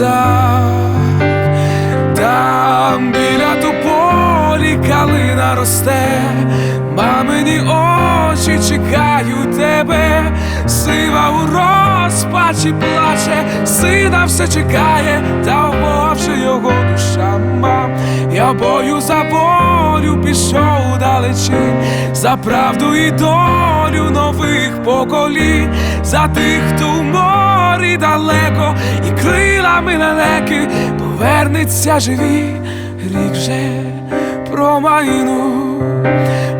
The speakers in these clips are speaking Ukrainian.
молодий там біля тополі калина росте, мамині очі чекають тебе, сива у розпачі плаче, сина все чекає, та вмовче його душа мам. Я бою за волю пішов далечінь, за правду і долю поколінь, за тих, хто в морі далеко, і крилами лелеки повернеться живі, рік вже промайну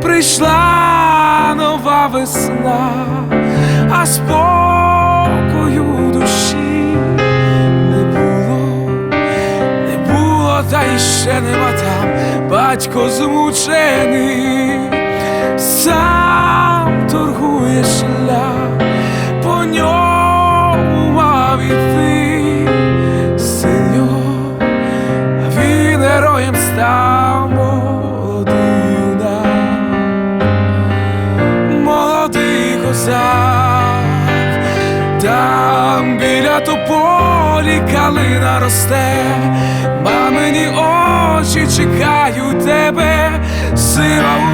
прийшла нова весна, а спокою душі не було не було, та й ще нема там. Батько змучений, сам торгує героєм став молодий юнак, молодий козак, там біля тополі калина росте, мамині очі чекають тебе, сила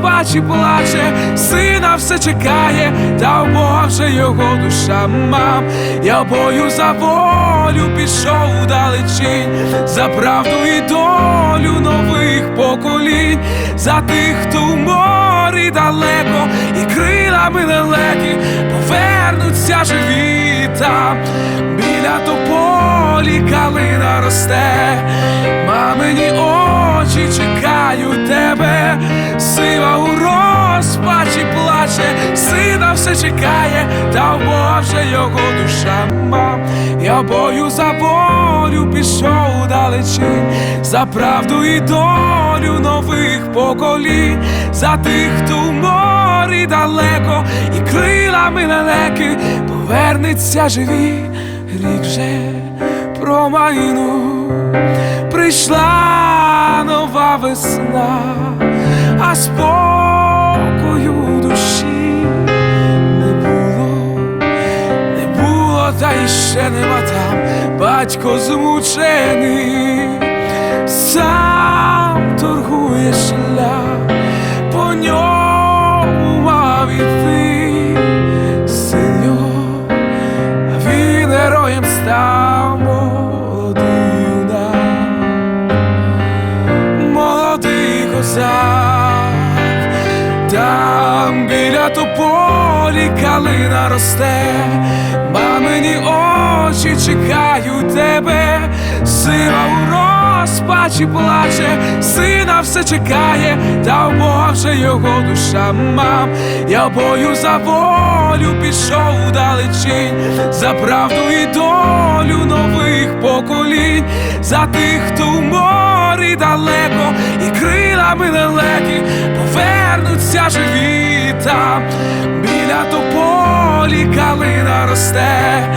у розпачі плаче, сина все чекає, та вже його душа. Мам. Я бою за волю пішов далечінь, за правду і долю нових поколінь, за тих, хто в морі далеко, і крилами лелеки повернуться живі там, біля тополі калина росте, мамині очі все чекає, та Бога його душа мам. Я бою за волю пішов далечінь, за правду і долю нових поколінь, за тих, хто в морі далеко, і крилами лелеки повернеться живі, рік вже промайну прийшла нова весна, а спокою та ще нема там. Батько змучений, сам торгує шлях, по ньому мав іти син він героєм став молодий юнак, молодий козак, там біля тополі калина росте, мамині очі чекають тебе, сила у розпачі плаче, сина все чекає, та вже його душа мам. Я бою за волю пішов далечінь, за правду і долю нових поколінь, за тих, хто в морі далеко, і крилами лелеки повернуться живі там, біля тополі калина росте,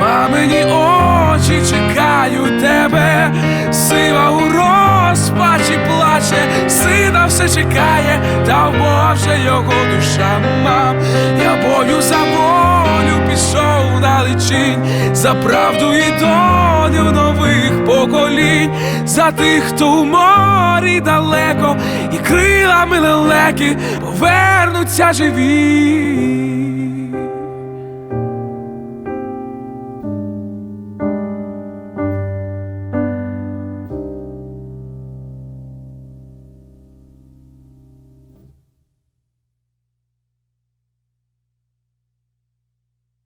мамині очі чекають тебе, сила у розпачі плаче, сина все чекає, та Бога його душа. Мам. Я бою за волю пішов далечінь, за правду і долю нових поколінь, за тих, хто в морі далеко, і крилами лелеки повернуться живі.